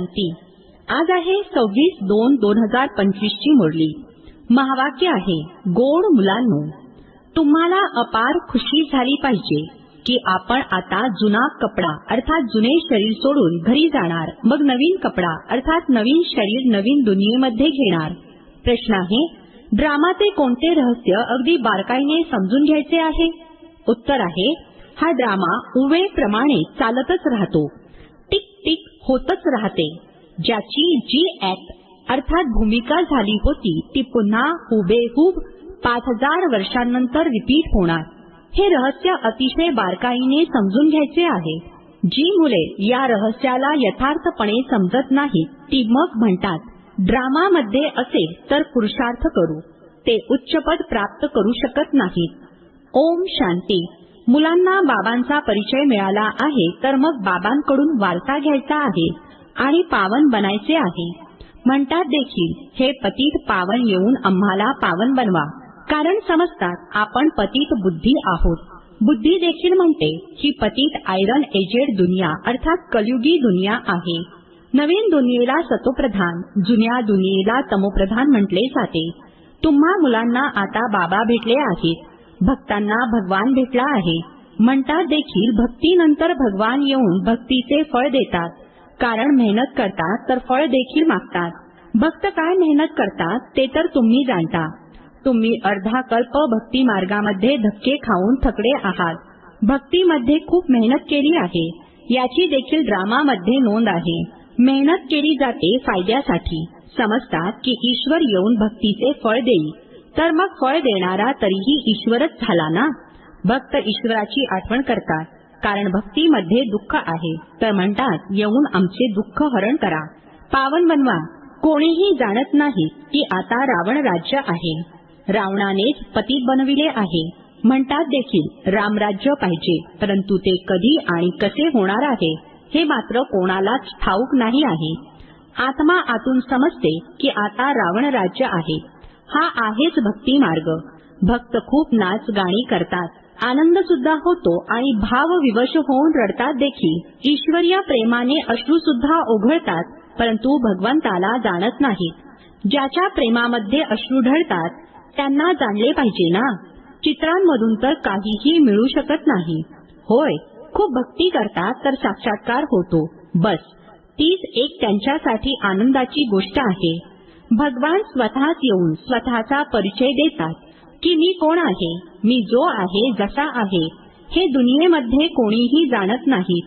शांती आज आहे सव्वीस दोन दोन हजार पंचवीस ची मुरली. महावाक्य आहे गोड मुलांनो तुम्हाला अपार खुशी झाली पाहिजे की आपण आता जुना कपडा अर्थात जुने शरीर सोडून घरी जाणार. मग नवीन कपडा अर्थात नवीन शरीर नवीन दुनियेमध्ये घेणार. प्रश्न आहे ड्रामाचे कोणते रहस्य अगदी बारकाईने समजून घ्यायचे आहे? उत्तर आहे हा ड्रामा उवेप्रमाणे चालतच राहतो. टिक टिक होतच राहते. ज्याची जी ऍक्ट अर्थात भूमिका झाली होती ती पुन्हा हुबेहूब पाच हजार वर्षांनंतर रिपीट होणार. हे रहस्य अतिशय बारकाईने समजून घ्यायचे आहे. जी मुले या रहस्याला यथार्थपणे समजत नाहीत ती मग म्हणतात ड्रामामध्ये असेल तर पुरुषार्थ करू. ते उच्चपद प्राप्त करू शकत नाहीत. ओम शांती. मुलांना बाबांचा परिचय मिळाला आहे तर मग बाबांकडून वारसा घ्यायचा आहे आणि पावन बनायचे आहे. म्हणतात देखील हे पतित पावन येऊन आम्हाला पावन बनवा. कारण समजतात आपण पतित बुद्धी आहोत. बुद्धी देखील म्हणते ही पतित आयरन एजेड दुनिया अर्थात कलयुगी दुनिया आहे. नवीन दुनियेला सतोप्रधान जुन्या दुनियेला तमोप्रधान म्हटले जाते. तुम्हा मुलांना आता बाबा भेटले आहेत. भक्तांना भगवान भेटला आहे. म्हणतात देखील भक्तीनंतर भगवान येऊन भक्तीचे फळ देतात. कारण मेहनत करतात तर फळ देखील मागतात. भक्त काय मेहनत करतात ते तर तुम्ही जाणता. तुम्ही अर्धा कल्प भक्ती मार्गामध्ये धक्के खाऊन थकले आहात. भक्तीमध्ये खूप मेहनत केली आहे. याची देखील ड्रामामध्ये नोंद आहे. मेहनत केली जाते फायद्यासाठी. समजतात की ईश्वर येऊन भक्तीचे फळ देईल. तर मग फळ देणारा तरीही ईश्वरच झाला ना? भक्त ईश्वराची आठवण करतात कारण भक्तीमध्ये दुःख आहे. तर म्हणतात येऊन आमचे दुःख हरण करा. पावन बनवा. कोणीही जाणत नाही की आता रावण राज्य आहे. रावणानेच पतीत बनविले आहे. म्हणतात देखील रामराज्य पाहिजे परंतु ते कधी आणि कसे होणार आहे हे मात्र कोणालाच ठाऊक नाही आहे. आत्मा आतून समजते की आता रावण राज्य आहे. हा आहेच भक्ती मार्ग. भक्त खूप नाच गाणी करतात. आनंद सुद्धा होतो आणि भाव विवश होऊन रडतात देखील. ईश्वरीय प्रेमाने अश्रू सुद्धा ओघळतात परंतु भगवंताला जाणत नाहीत. ज्याच्या प्रेमामध्ये अश्रू ढळतात त्यांना जाणले पाहिजे ना? चित्रांमधून तर काहीही मिळू शकत नाही. होय खूप भक्ती करतात तर साक्षात्कार होतो. बस तीच एक त्यांच्यासाठी आनंदाची गोष्ट आहे. भगवान स्वतःच येऊन स्वतःचा परिचय देतात की मी कोण आहे मी जो आहे जसा आहे हे दुनियेमध्ये कोणीही जाणत नाही.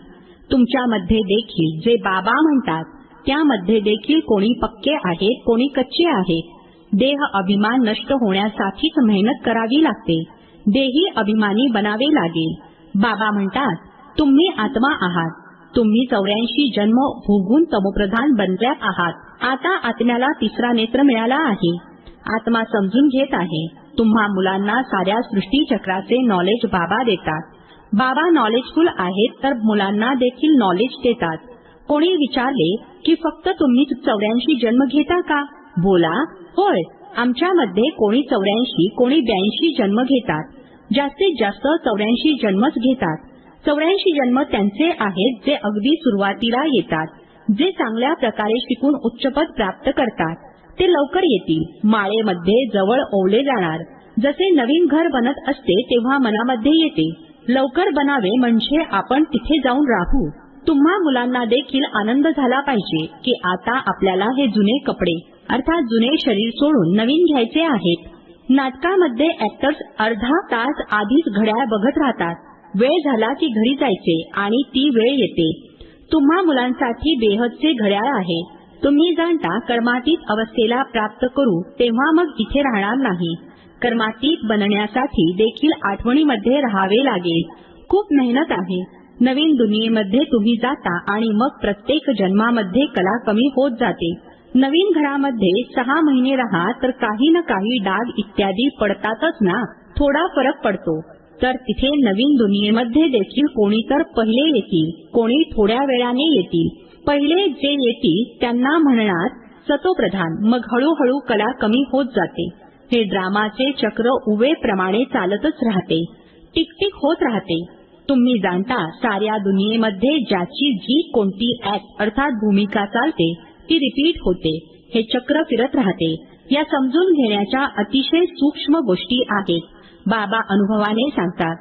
तुमच्यामध्ये देखील जे बाबा म्हणतात त्यामध्ये देखील कोणी पक्के आहेत कोणी कच्चे आहेत देह अभिमान नष्ट होण्यासाठीच मेहनत करावी लागते. देही अभिमानी बनावे लागेल. बाबा म्हणतात तुम्ही आत्मा आहात तुम्ही चौऱ्याऐंशी जन्म भोगून तमोप्रधान बनल्यात आहात. आता आत्म्याला तिसरा नेत्र मिळाला आहे. आत्मा समजून घेत आहे. तुम्हा मुलांना साऱ्या सृष्टी चक्राचे नॉलेज बाबा देतात. बाबा नॉलेजफुल आहेत तर मुलांना देखील नॉलेज देतात. कोणी विचारले की फक्त तुम्ही चौऱ्याऐंशी जन्म घेता का? बोला होय. आमच्यामध्ये कोणी चौऱ्याऐंशी कोणी ब्याऐंशी जन्म घेतात. जास्तीत जास्त चौऱ्याऐंशी जन्मच घेतात. चौऱ्याऐंशी जन्म त्यांचे आहेत जे अगदी सुरुवातीला येतात जे चांगल्या प्रकारे शिकून उच्चपद प्राप्त करतात. ते लवकर येतील माळेमध्ये जवळ ओवले जाणार. जसे नवीन घर बनत असते तेव्हा मनामध्ये येते लवकर बनावे म्हणजे आपण तिथे जाऊन राहू. तुम्हा मुलांना देखील आनंद झाला पाहिजे की आता आपल्याला हे जुने कपडे अर्थात जुने शरीर सोडून नवीन घ्यायचे आहेत. नाटकामध्ये ऍक्टर्स अर्धा तास आधीच घड्याळ बघत राहतात. वेळ झाला की घरी जायचे आणि ती वेळ येते. तुम्हा मुलांसाठी बेहदचे घड्याळ आहे. तुम्ही जाणता कर्मातीत अवस्थेला प्राप्त करू तेव्हा मग इथे राहणार नाही. कर्मातीत बनण्यासाठी देखील आठवणीमध्ये राहावे लागेल. खूप मेहनत आहे. नवीन दुनियेमध्ये तुम्ही जाता आणि मग प्रत्येक जन्मामध्ये कला कमी होत जाते. नवीन घरामध्ये सहा महिने राहा तर काही ना काही डाग इत्यादी पडतातच ना? थोडा फरक पडतो. तर तिथे नवीन दुनियेमध्ये देखील कोणी तर पहिले येतील कोणी थोड्या वेळाने येतील. पहिले जे येतील त्यांना म्हणणार सतोप्रधान मग हळूहळू कला कमी होत जाते. हे ड्रामाचे चक्र उवेप्रमाणे चालतच राहते. टिकटिक होत राहते. तुम्ही जाणता साऱ्या दुनियेमध्ये ज्याची जी कोणती ऍक्ट अर्थात भूमिका चालते ती रिपीट होते. हे चक्र फिरत राहते. या समजून घेण्याच्या अतिशय सूक्ष्म गोष्टी आहेत. बाबा अनुभवाने सांगतात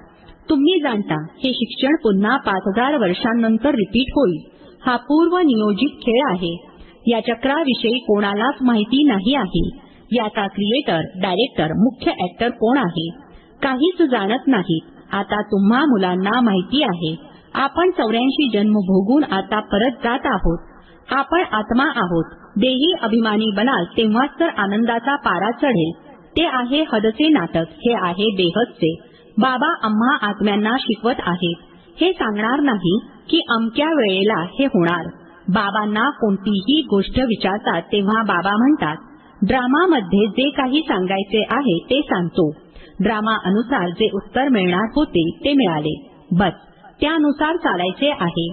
तुम्ही जाणता हे शिक्षण पुन्हा पाच हजार वर्षांनंतर रिपीट होईल. हा पूर्व नियोजित खेळ आहे. या चक्राविषयी कोणालाच माहिती नाही आहे. याचा क्रिएटर डायरेक्टर मुख्य ऍक्टर कोण आहे? काहीच जाणत नाही आता तुम्हा मुलांना माहिती आहे. आपण चौऱ्याऐंशी जन्म भोगून आता परत जात आहोत. आपण आत्मा आहोत. देही अभिमानी बनाल तेव्हाच तर आनंदाचा पारा चढेल. ते आहे हदचे नाटक हे आहे बेहदचे बाबा आम्हा आत्म्यांना शिकवत आहेत. हे सांगणार नाही की अमक्या वेळेला हे होणार. बाबांना कोणतीही गोष्ट विचारतात तेव्हा बाबा म्हणतात ड्रामामध्ये जे काही सांगायचे आहे ते सांगतो. ड्रामा अनुसार जे उत्तर मिळणार होते ते मिळाले. बस त्यानुसार चालायचे आहे.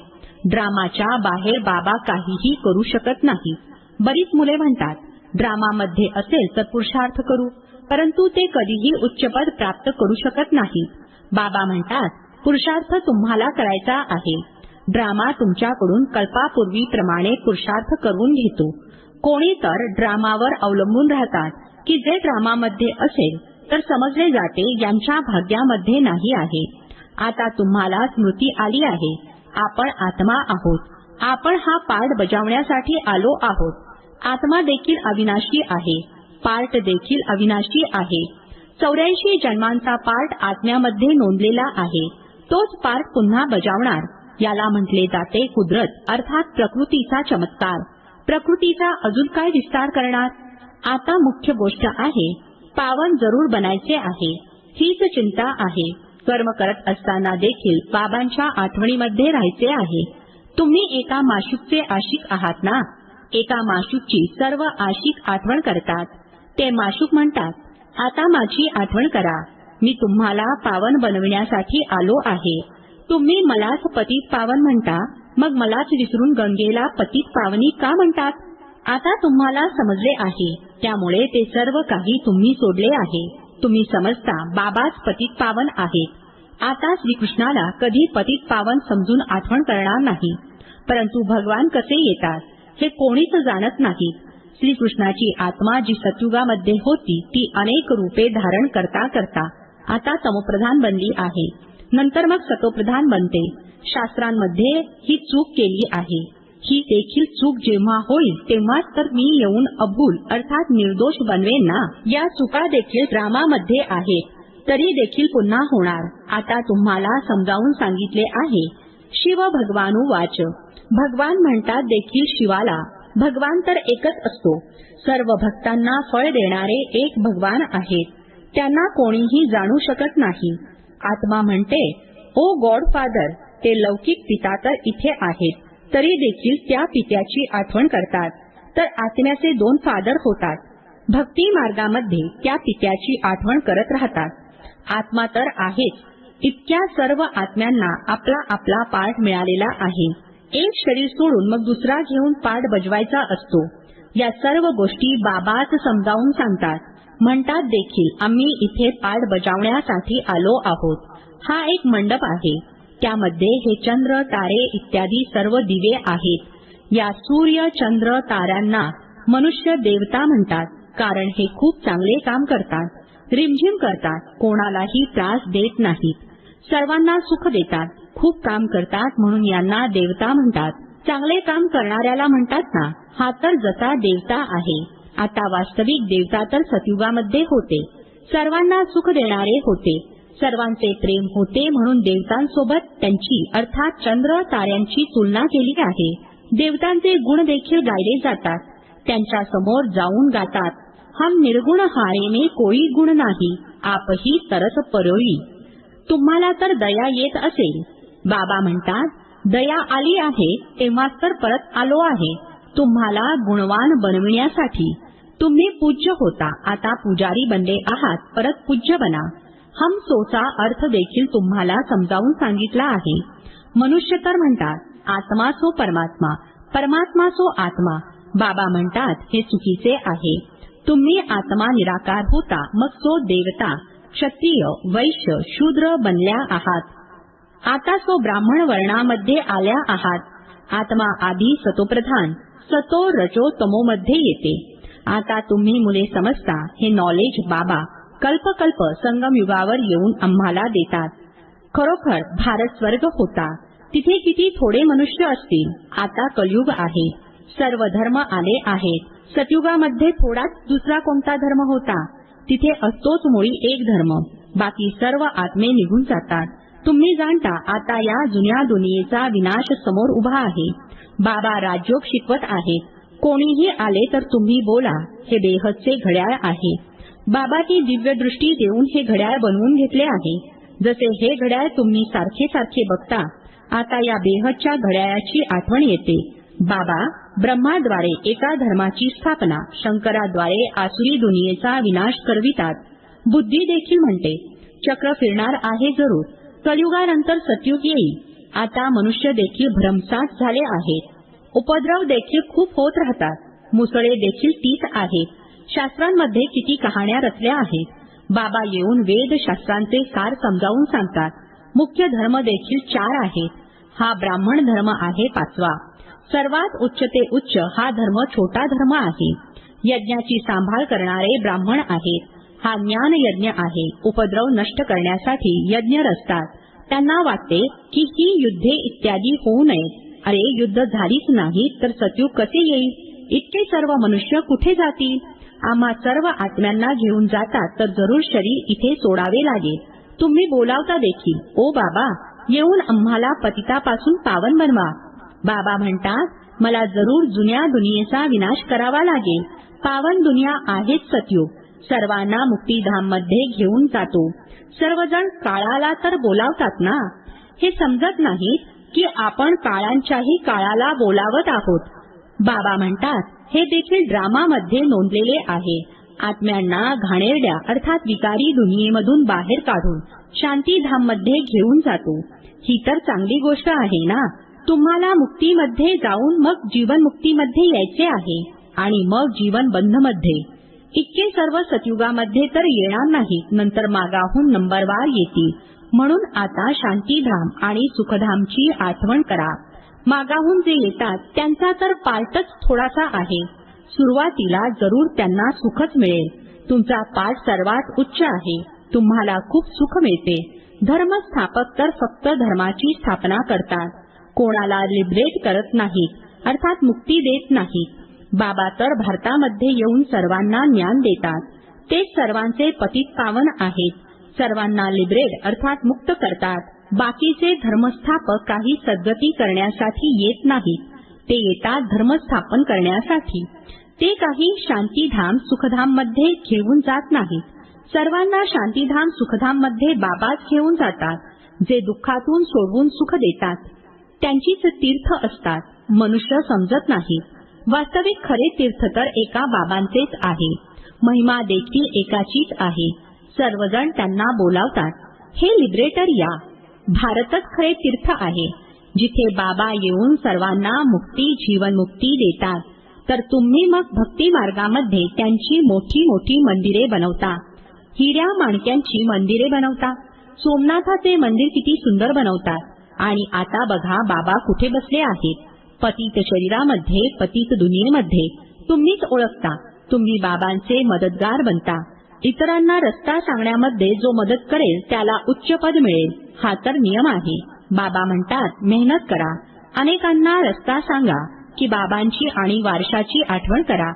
ड्रामाच्या बाहेर बाबा काहीही करू शकत नाही. बरीच मुले म्हणतात ड्रामामध्ये असेल तर पुरुषार्थ करू. परंतु ते कधीही उच्चपद प्राप्त करू शकत नाही. बाबा म्हणतात पुरुषार्थ तुम्हाला करायचा आहे. ड्रामा तुमच्याकडून कल्पापूर्वीप्रमाणे पुरुषार्थ करून घेतो. कोणी तर ड्रामावर अवलंबून राहतात की जे ड्रामामध्ये असेल तर समजले जाते यांच्या भाग्यामध्ये नाही आहे. आता तुम्हाला स्मृती आली आहे. आपण आत्मा आहोत. आपण हा पाठ बजावण्यासाठी आलो आहोत. आत्मा देखील अविनाशी आहे. पार्ट देखील अविनाशी आहे. चौऱ्याऐंशी जन्मांचा पार्ट आत्म्यामध्ये नोंदलेला आहे. तोच पार्ट पुन्हा बजावणार. याला म्हटले जाते कुदरत अर्थात प्रकृतीचा चमत्कार. प्रकृतीचा अजून काय विस्तार करणार? आता मुख्य गोष्ट आहे पावन जरूर बनायचे आहे. हीच चिंता आहे. कर्म करत असताना देखील बाबांच्या आठवणीमध्ये राहायचे आहे. तुम्ही एका माशुकचे आशिक आहात ना? एका माशुकची सर्व आशिक आठवण करतात. ते माशुक म्हणतात आता माझी आठवण करा. मी तुम्हाला पावन बनविण्यासाठी आलो आहे. तुम्ही मलाच पतित पावन म्हणता मग मलाच विसरून गंगेला पतित पावनी का म्हणतात? आता तुम्हाला समजले आहे त्यामुळे ते सर्व काही तुम्ही सोडले आहे. तुम्ही समजता बाबाच पतित पावन आहेत. आता श्रीकृष्णाला कधी पतित पावन समजून आठवण करणार नाही. परंतु भगवान कसे येतात हे कोणीच जाणत नाही श्रीकृष्णाची आत्मा जी सत्युगामध्ये होती ती अनेक रूपे धारण करता करता आता समप्रधान बनली आहे. नंतर मग सतोप्रधान बनते. शास्त्रांमध्ये ही चूक केली आहे. ही देखील चूक जेव्हा होईल तेव्हाच तर मी येऊन अभूल अर्थात निर्दोष बनवेन ना? या चुका देखील ड्रामामध्ये आहेत. तरी देखील पुन्हा होणार. आता तुम्हाला समजावून सांगितले आहे. शिव भगवानु वाच. भगवान म्हणतात देखील शिवाला. भगवान तर एकच असतो. सर्व भक्तांना फळ देणारे एक भगवान आहेत. त्यांना कोणीही जाणू शकत नाही. आत्मा म्हणते ओ गॉड फादर ते लौकिक पिता तर इथे आहेत तरी देखील त्या पित्याची आठवण करतात. तर आत्म्याचे दोन फादर होतात. भक्ती मार्गामध्ये त्या पित्याची आठवण करत राहतात. आत्मा तर आहेच. इतक्या सर्व आत्म्यांना आपला आपला पाठ मिळालेला आहे. एक शरीर सोडून मग दुसरा घेऊन पाठ बजवायचा असतो. या सर्व गोष्टी बाबाच समजावून सांगतात. म्हणतात देखील आम्ही इथे पाठ बजावण्यासाठी आलो आहोत. हा एक मंडप आहे. त्यामध्ये हे चंद्र तारे इत्यादी सर्व दिवे आहेत. या सूर्य चंद्र ताऱ्यांना मनुष्य देवता म्हणतात कारण हे खूप चांगले काम करतात. रिमझिम करतात. कोणालाही त्रास देत नाहीत. सर्वांना सुख देतात. खूप काम करतात म्हणून यांना देवता म्हणतात. चांगले काम करणाऱ्याला म्हणतात ना हा तर जसा देवता आहे. आता वास्तविक देवता तर सतयुगामध्ये होते. सर्वांना सुख देणारे होते. सर्वांचे प्रेम होते म्हणून देवतांसोबत त्यांची अर्थात चंद्र ताऱ्यांची तुलना केली आहे. देवतांचे गुण देखील गायले जातात. त्यांच्यासमोर जाऊन गातात. हम निर्गुण हारेने कोई गुण नाही आपही तरस परोळी तुम्हाला तर दया येत असेल. बाबा म्हणतात दया आली आहे तेव्हाच तर परत आलो आहे. तुम्हाला गुणवान बनविण्यासाठी. तुम्ही पूज्य होता आता पुजारी बनले आहात परत पूज्य बना. हम सोचा अर्थ देखील तुम्हाला समजावून सांगितला आहे. मनुष्य तर म्हणतात आत्मा सो परमात्मा परमात्मा सो आत्मा. बाबा म्हणतात हे चुकीचे आहे. तुम्ही आत्मा निराकार होता मग सो देवता. क्षत्रिय वैश्य शूद्र बनल्या आहात. आता सो ब्राह्मण वर्णामध्ये आल्या आहात. आत्मा आधी सतोप्रधान सतो रजो तमोमध्ये येते. आता तुम्ही मुले समजता हे नॉलेज बाबा कल्पकल्प संगम युगावर येऊन आम्हाला देतात. खरोखर भारत स्वर्ग होता. तिथे किती थोडे मनुष्य असतील आता कलयुग आहे. सर्व धर्म आले आहेत. सतयुगामध्ये थोडाच दुसरा कोणता धर्म होता? तिथे असतोच मुळी एक धर्म. बाकी सर्व आत्मे निघून जातात. तुम्ही जाणता आता या जुन्या दुनियेचा विनाश समोर उभा आहे. बाबा राजयोग शिकवत आहेत. कोणीही आले तर तुम्ही बोला हे बेहदचे घड्याळ आहे. बाबाची दिव्य दृष्टी देऊन हे घड्याळ बनवून घेतले आहे. जसे हे घड्याळ तुम्ही सारखे सारखे बघता आता या बेहदच्या घड्याळाची आठवण येते. बाबा ब्रह्माद्वारे एका धर्माची स्थापना शंकराद्वारे आसुरी दुनियेचा विनाश करवितात. बुद्धी देखील म्हणते चक्र फिरणार आहे जरूर कलियुगानंतर सतयुग येईल. आता मनुष्य देखील भ्रमसाट झाले आहेत. उपद्रव देखील खूप होत राहतात. मुसळे देखील तीच आहेत. शास्त्रांमध्ये किती कहाण्या रचल्या आहेत. बाबा येऊन वेद शास्त्रांचे सार समजावून सांगतात. मुख्य धर्म देखील चार आहेत. हा ब्राह्मण धर्म आहे पाचवा. सर्वात उच्च ते उच्च हा धर्म छोटा धर्म आहे. यज्ञाची सांभाळ करणारे ब्राह्मण आहेत. हा ज्ञान यज्ञ आहे. उपद्रव नष्ट करण्यासाठी यज्ञ रचतात. त्यांना वाटते की ही युद्धे इत्यादी होऊ नये. अरे युद्ध झालीच नाही तर सत्यू कसे येईल? इतके सर्व मनुष्य कुठे जातील? आम्हा सर्व आत्म्यांना घेऊन जातात तर जरूर शरीर इथे सोडावे लागेल. तुम्ही बोलावता देखील. ओ बाबा येऊन आम्हाला पतितापासून पावन बनवा. बाबा म्हणतात मला जरूर जुन्या दुनियेचा विनाश करावा लागेल. पावन दुनिया आहेच सत्युग सर्वांना मुक्तीधाममध्ये घेऊन जातो. सर्वजण काळाला तर बोलावतात ना? हे समजत नाही की आपण काळांच्याही काळाला बोलावत आहोत. बाबा म्हणतात हे देखील ड्रामामध्ये नोंदलेले आहे. आत्म्यांना घाणेरड्या अर्थात विकारी दुनियेमधून बाहेर काढून शांतीधाममध्ये घेऊन जातो. ही तर चांगली गोष्ट आहे ना? तुम्हाला मुक्तीमध्ये जाऊन मग जीवन मुक्तीमध्ये यायचे आहे आणि मग जीवन बंधमध्ये. इतके सर्व सतयुगामध्ये तर येणार नाही. नंतर मागाहून नंबरवार येतील म्हणून आता शांतीधाम आणि सुखधामची आठवण करा. मागाहून जे येतात त्यांचा तर पार्टच थोडासा आहे. सुरुवातीला जरूर त्यांना सुखच मिळेल. तुमचा पाठ सर्वात उच्च आहे. तुम्हाला खूप सुख मिळते. धर्मस्थापक तर फक्त धर्माची स्थापना करतात. कोणाला लिबरेट करत नाहीत अर्थात मुक्ती देत नाहीत. बाबा तर भारतामध्ये येऊन सर्वांना ज्ञान देतात. ते सर्वांचे पतित पावन आहेत सर्वांना लिबरेड अर्थात मुक्त करतात. बाकीचे धर्मस्थापक काही सद्गती करण्यासाठी येत नाहीत. ते येतात धर्मस्थापन करण्यासाठी. ते काही शांतीधाम सुखधाममध्ये घेऊन जात नाहीत. सर्वांना शांतीधाम सुखधाममध्ये बाबाच घेऊन जातात जे दुःखातून सोडवून सुख देतात. त्यांचीच तीर्थ असतात. मनुष्य समजत नाहीत. वास्तविक खरे तीर्थ तर एका बाबांचेच आहे. महिमा देखील एकाचीच आहे. सर्वजण त्यांना बोलावतात. हे लिबरेटर या. भारतच खरे तीर्थ आहे. जिथे बाबा येऊन सर्वांना मुक्ती जीवनमुक्ती देतात तर तुम्ही मग भक्ती मार्गामध्ये त्यांची मोठी मोठी मंदिरे बनवता. हिऱ्या माणक्यांची मंदिरे बनवता. सोमनाथाचे मंदिर किती सुंदर बनवतात. आणि आता बघा बाबा कुठे बसले आहेत. पतित शरीरामध्ये पतित दुनियेमध्ये. तुम्हीच ओळखता. तुम्ही बाबांचे मदतगार बनता. इतरांना रस्ता सांगण्यामध्ये जो मदत करेल त्याला उच्च पद मिळेल. हा तर नियम आहे. बाबा म्हणतात मेहनत करा. अनेकांना रस्ता सांगा की बाबांची आणि वारशाची आठवण करा.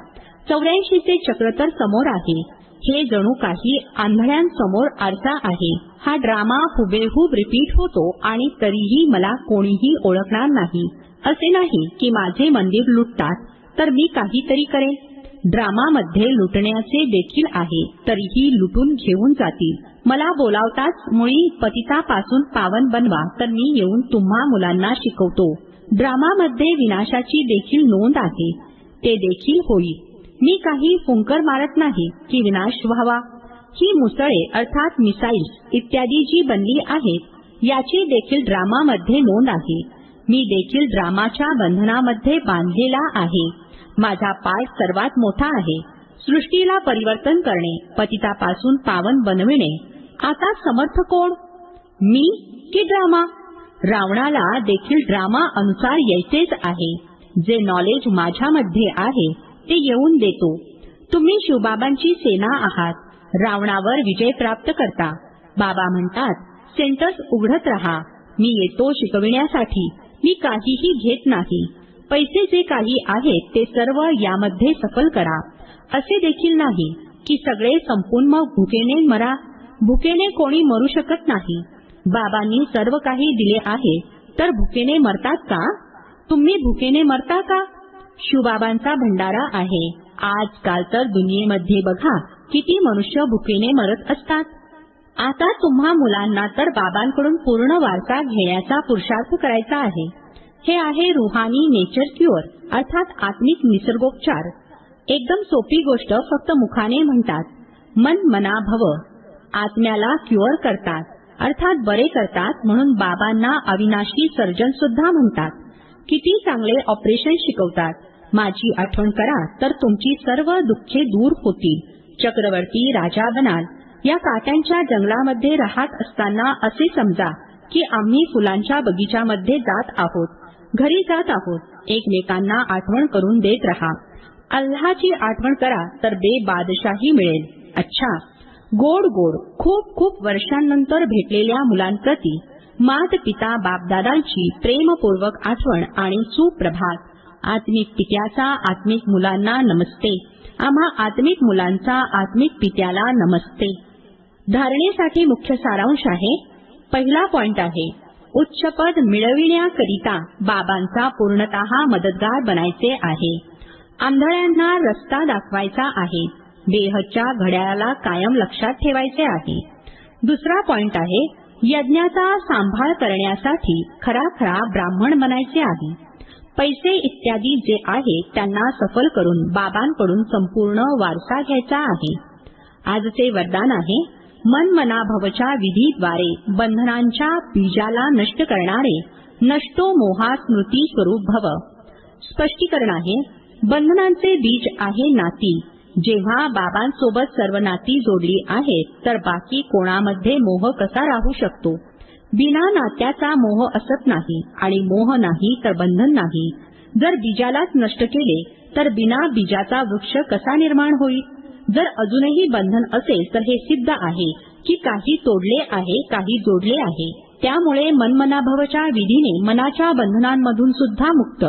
चौऱ्याऐंशीचे चक्र तर समोर आहे. हे जणू काही आंधळ्यांसमोर आरसा आहे. हा ड्रामा हुबेहूब रिपीट होतो आणि तरीही मला कोणीही ओळखणार नाही. असे नाही की माझे मंदिर लुटतात तर मी काहीतरी करेन. ड्रामामध्ये लुटण्याचे देखील आहे तरीही लुटून घेऊन जातील. मला बोलावताच मुळी पतितापासून पावन बनवा तर मी येऊन तुम्हा मुलांना शिकवतो. ड्रामामध्ये विनाशाची देखील नोंद आहे. ते देखील होईल. मी काही फुंकर मारत नाही की विनाश व्हावा. ही मुसळे अर्थात मिसाईल इत्यादी जी बनली आहेत याची देखील ड्रामामध्ये नोंद आहे. मी देखील ड्रामाच्या बंधनामध्ये बांधलेला आहे. माझा पाय सर्वात मोठा आहे. सृष्टीला परिवर्तन करणे पतितापासून पावन बनविणे आता समर्थ कोण? मी की ड्रामा? रावणाला देखील ड्रामा अनुसार यायचेच आहे. जे नॉलेज माझ्यामध्ये आहे ते येऊन देतो. तुम्ही शिवबाबांची सेना आहात. रावणावर विजय प्राप्त करता. बाबा म्हणतात सेंटर्स उघडत राहा. मी येतो शिकविण्यासाठी. मी काहीही घेत नाही. पैसे जे काही आहेत ते सर्व यामध्ये सफल करा. असे देखील नाही की सगळे संपून मग भुकेने मरा. भुकेने कोणी मरू शकत नाही. बाबांनी सर्व काही दिले आहे तर भुकेने मरतात का? तुम्ही भुकेने मरता का? शिवबाबांचा भंडारा आहे. आजकाल तर दुनियेमध्ये बघा किती मनुष्य भुकेने मरत असतात. आता तुम्हा मुलांना तर बाबांकडून पूर्ण वारसा घेण्याचा पुरुषार्थ करायचा आहे. हे आहे रुहानी नेचर क्युअर अर्थात आत्मिक निसर्गोपचार. एकदम सोपी गोष्ट फक्त मुखाने म्हणतात. मन मना भव आत्म्याला क्युअर करतात. अर्थात बरे करतात म्हणून बाबांना अविनाशी सर्जन सुद्धा म्हणतात. किती चांगले ऑपरेशन शिकवतात. माझी आठवण करा तर तुमची सर्व दुःखे दूर होतील. चक्रवर्ती राजा बनाल. या काट्यांच्या जंगलामध्ये राहत असताना असे समजा की आम्ही फुलांच्या बगीच्यामध्ये जात आहोत घरी जात आहोत एकमेकांना आठवण करून देत रहा. अल्लाची आठवण करा तर दे बादशाही मिळेल. अच्छा गोड गोड खूप खूप वर्षांनंतर भेटलेल्या मुलांप्रती मात पिता बापदादांची प्रेमपूर्वक आठवण आणि सुप्रभात. आत्मिक पित्याचा आत्मिक मुलांना नमस्ते. आम्हा आत्मिक मुलांचा आत्मिक पित्याला नमस्ते. धारणेसाठी मुख्य सारांश आहे. पहिला पॉइंट आहे उच्चपद मिळविण्याकरिता बाबांचा पूर्णतः मदतगार बनायचे आहे. आंधळ्यांना रस्ता दाखवायचा आहे देहच्या घड्याळाला कायम लक्षात ठेवायचे आहे. दुसरा पॉइंट आहे यज्ञाचा सांभाळ करण्यासाठी खरा खरा ब्राह्मण बनायचे आहे. पैसे इत्यादी जे आहे त्यांना सफल करून बाबांकडून संपूर्ण वारसा घ्यायचा आहे. आजचे वरदान आहे मन मनाभवच्या विधीद्वारे बंधनांच्या बीजाला नष्ट करणारे नष्टो मोहा स्मृती स्वरूप भव. स्पष्टीकरण आहे बंधनांचे बीज आहे नाती. जेव्हा बाबांसोबत सर्व नाती जोडली आहेत तर बाकी कोणामध्ये मोह कसा राहू शकतो? बिना नात्याचा मोह असत नाही आणि मोह नाही तर बंधन नाही. जर बीजालाच नष्ट केले तर बिना बीजाचा वृक्ष कसा निर्माण होईल? जर अजूनही बंधन असेल तर हे सिद्ध आहे की काही तोडले आहे काही जोडले आहे. त्यामुळे मनमनाभवच्या विधीने मनाच्या बंधनांमधून सुद्धा मुक्त.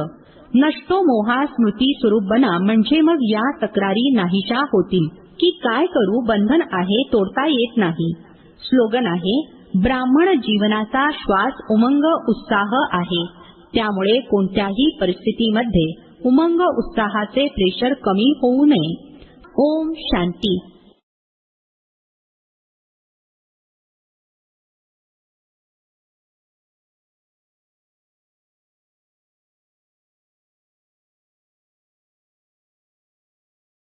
नष्टो मोहा स्मृती स्वरूप बना म्हणजे मग या तक्रारी नाहीशा होतील. की काय करू बंधन आहे तोडता येत नाही. स्लोगन आहे ब्राह्मण जीवनाचा श्वास उमंग उत्साह आहे. त्यामुळे कोणत्याही परिस्थितीमध्ये उमंग उत्साहाचे प्रेशर कमी होऊ नये. ओम शांती.